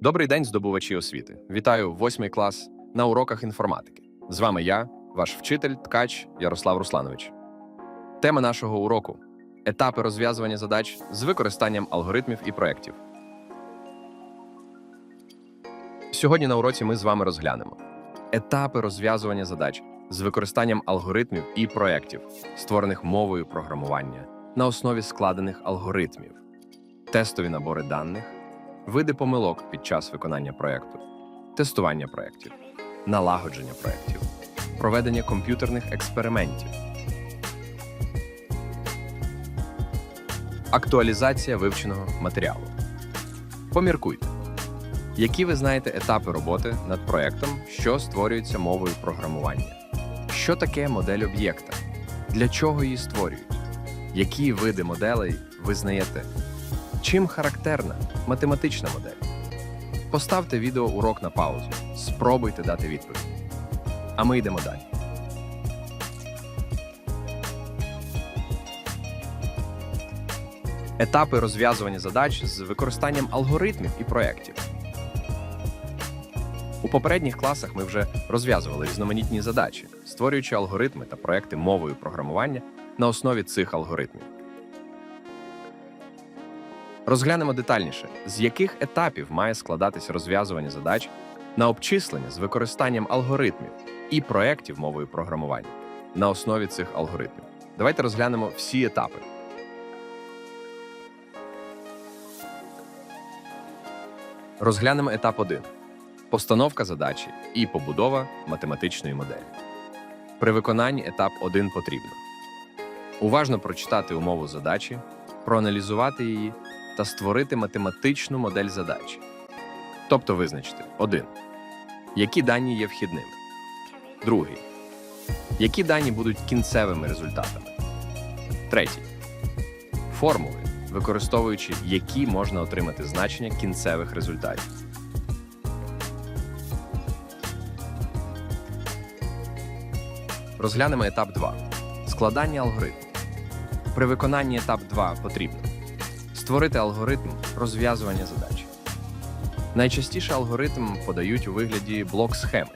Добрий день, здобувачі освіти. Вітаю восьмий клас на уроках інформатики. З вами я, ваш вчитель, ткач Ярослав Русланович. Тема нашого уроку етапи розв'язування задач з використанням алгоритмів і проєктів. Сьогодні на уроці ми з вами розглянемо етапи розв'язування задач з використанням алгоритмів і проєктів, створених мовою програмування на основі складених алгоритмів, тестові набори даних, види помилок під час виконання проєкту, тестування проєктів, налагодження проєктів, проведення комп'ютерних експериментів, актуалізація вивченого матеріалу. Поміркуйте, які ви знаєте етапи роботи над проєктом, що створюється мовою програмування. Що таке модель об'єкта? Для чого її створюють? Які види моделей ви знаєте? Чим характерна математична модель? Поставте відео урок на паузу. Спробуйте дати відповідь. А ми йдемо далі. Етапи розв'язування задач з використанням алгоритмів і проєктів. У попередніх класах ми вже розв'язували різноманітні задачі, створюючи алгоритми та проекти мовою програмування на основі цих алгоритмів. Розглянемо детальніше, з яких етапів має складатися розв'язування задач на обчислення з використанням алгоритмів і проєктів мовою програмування на основі цих алгоритмів. Давайте розглянемо всі етапи. Розглянемо етап 1 постановка задачі і побудова математичної моделі. При виконанні етап 1 потрібно уважно прочитати умову задачі, проаналізувати її та створити математичну модель задачі. Тобто визначити 1. Які дані є вхідними. Другий. Які дані будуть кінцевими результатами. Третій. Формули, використовуючи які можна отримати значення кінцевих результатів. Розглянемо етап 2. Складання алгоритму. При виконанні етап 2 потрібно створити алгоритм розв'язування задач. Найчастіше алгоритм подають у вигляді блок схеми,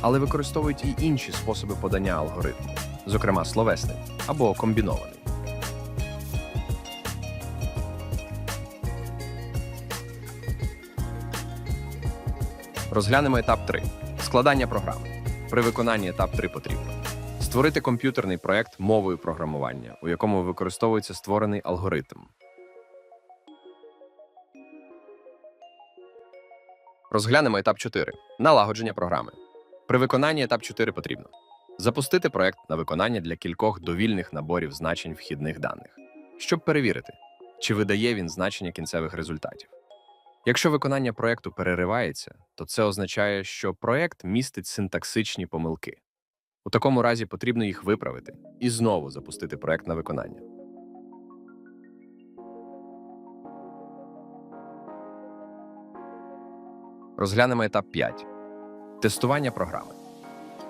але використовують і інші способи подання алгоритму, зокрема словесний або комбінований. Розглянемо етап 3. Складання програми. При виконанні етап 3 потрібно створити комп'ютерний проект мовою програмування, у якому використовується створений алгоритм. Розглянемо етап 4. Налагодження програми. При виконанні етап 4 потрібно запустити проект на виконання для кількох довільних наборів значень вхідних даних, щоб перевірити, чи видає він значення кінцевих результатів. Якщо виконання проекту переривається, то це означає, що проект містить синтаксичні помилки. У такому разі потрібно їх виправити і знову запустити проект на виконання. Розглянемо етап 5. Тестування програми.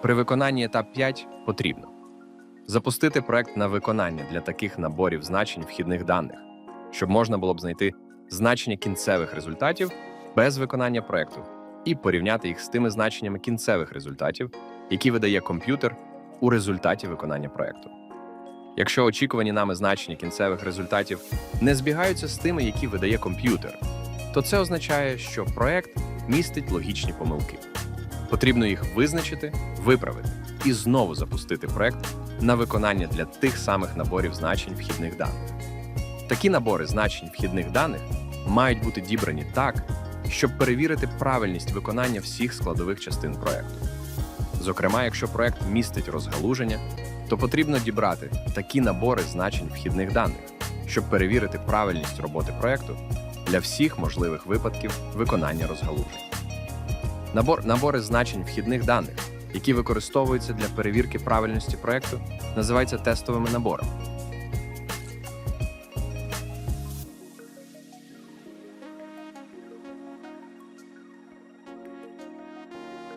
При виконанні етап 5 потрібно запустити проект на виконання для таких наборів значень вхідних даних, щоб можна було б знайти значення кінцевих результатів без виконання проекту і порівняти їх з тими значеннями кінцевих результатів, які видає комп'ютер у результаті виконання проекту. Якщо очікувані нами значення кінцевих результатів не збігаються з тими, які видає комп'ютер, то це означає, що проект містить логічні помилки. Потрібно їх визначити, виправити і знову запустити проект на виконання для тих самих наборів значень вхідних даних. Такі набори значень вхідних даних мають бути дібрані так, щоб перевірити правильність виконання всіх складових частин проекту. Зокрема, якщо проект містить розгалуження, то потрібно дібрати такі набори значень вхідних даних, щоб перевірити правильність роботи проекту для всіх можливих випадків виконання розгалужень. Набор, набори значень вхідних даних, які використовуються для перевірки правильності проекту, називаються тестовими наборами.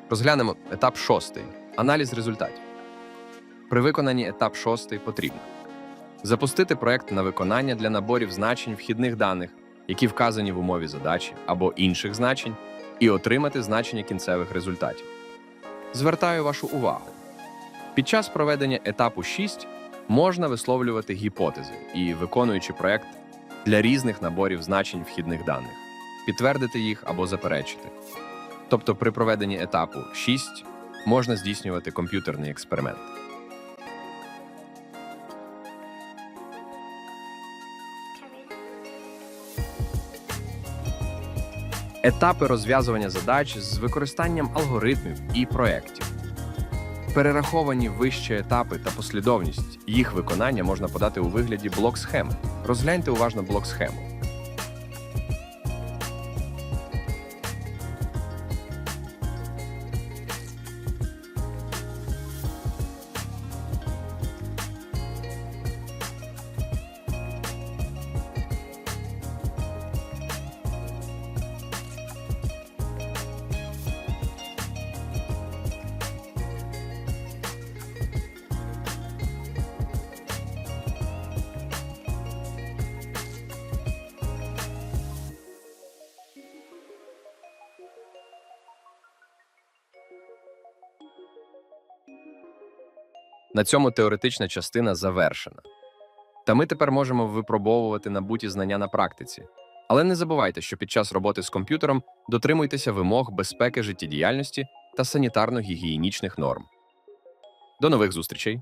Розглянемо етап шостий аналіз результатів. При виконанні етап шостий потрібно запустити проект на виконання для наборів значень вхідних даних, які вказані в умові задачі або інших значень, і отримати значення кінцевих результатів. Звертаю вашу увагу. Під час проведення етапу 6 можна висловлювати гіпотези і, виконуючи проект для різних наборів значень вхідних даних, підтвердити їх або заперечити. Тобто при проведенні етапу 6 можна здійснювати комп'ютерний експеримент. Етапи розв'язування задач з використанням алгоритмів і проєктів. Перераховані вище етапи та послідовність їх виконання можна подати у вигляді блок схеми. Розгляньте уважно блок схему. На цьому теоретична частина завершена. Та ми тепер можемо випробовувати набуті знання на практиці. Але не забувайте, що під час роботи з комп'ютером дотримуйтеся вимог безпеки життєдіяльності та санітарно-гігієнічних норм. До нових зустрічей!